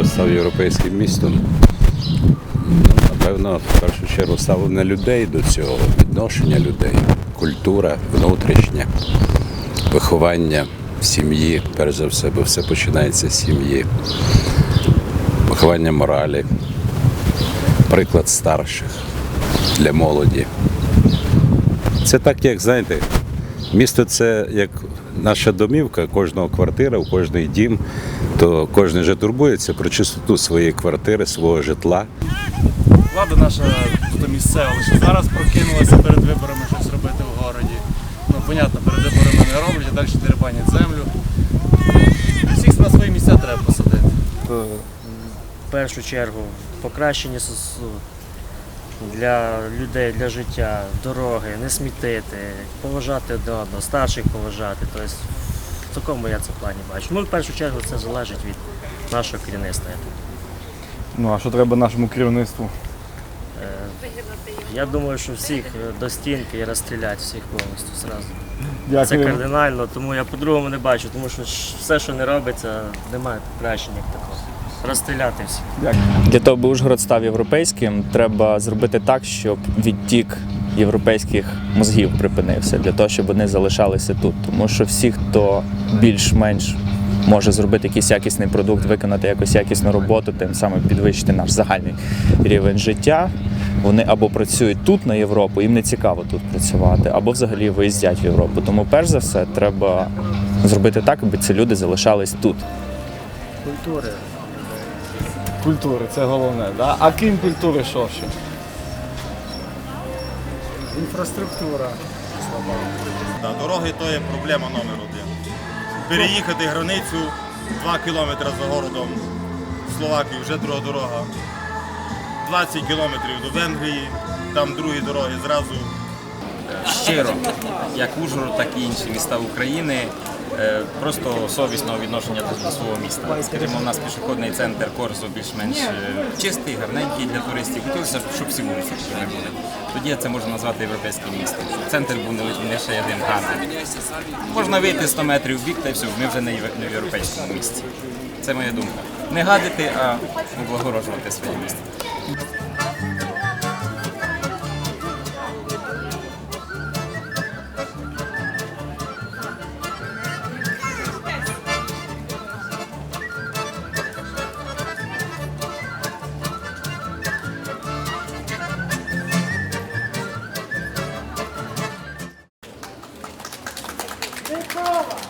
Ужгород став європейським містом. Напевно, в першу чергу ставлення людей до цього, відношення людей, культура внутрішня, виховання в сім'ї, перш за все, бо все починається з сім'ї, виховання моралі, приклад старших для молоді. Це так, як знаєте, місто це як наша домівка, кожного квартира, у кожний дім, то кожен же турбується про чистоту своєї квартири, свого житла. Влада наша тут місцева, лише зараз прокинулася перед виборами щось робити в городі. Ну, понятно, перед виборами не роблять, а далі дерибанять землю. Всіх на свої місця треба посадити. в першу чергу покращення для людей, для життя, дороги, не смітити, поважати один одного, старших поважати. Тобто в такому я це плані бачу. Ну, в першу чергу це залежить від нашого керівництва. Ну а що треба нашому керівництву? Е, Я думаю, що всіх е, до стінки і розстріляти всіх повністю зразу. Це кардинально, тому я по-другому не бачу, тому що все, що не робиться, немає покращення як такого. Розстріляти всіх. Для того, аби Ужгород став європейським, треба зробити так, щоб відтік європейських мозгів припинився, для того, щоб вони залишалися тут. Тому що всі, хто більш-менш може зробити якийсь якісний продукт, виконати якусь якісну роботу, тим самим підвищити наш загальний рівень життя. Вони або працюють тут на Європу, їм не цікаво тут працювати, або взагалі виїздять в Європу. Тому, перш за все, треба зробити так, аби ці люди залишались тут. Культури. Культури, це головне. Да? А крім культури, що ще? Інфраструктура. Да, дороги то є проблема номер один. Переїхати границю 2 кілометри за городом Словакії, вже друга дорога. 20 кілометрів до Венгрії, там другі дороги зразу. щиро, як Ужгород, так і інші міста України. Е, Просто совісного відношення до свого міста. Скажімо, у нас пішохідний центр Корсу більш-менш е, чистий, гарненький для туристів. Хотілося, щоб всі вулиці такими були. Тоді це можна назвати європейським містом. Центр був не ли- не один газик. Можна вийти 100 метрів в бік та й все, ми вже не не в європейському місті. Це моя думка. Не гадити, а облагороджувати своє місто. Sem palmas!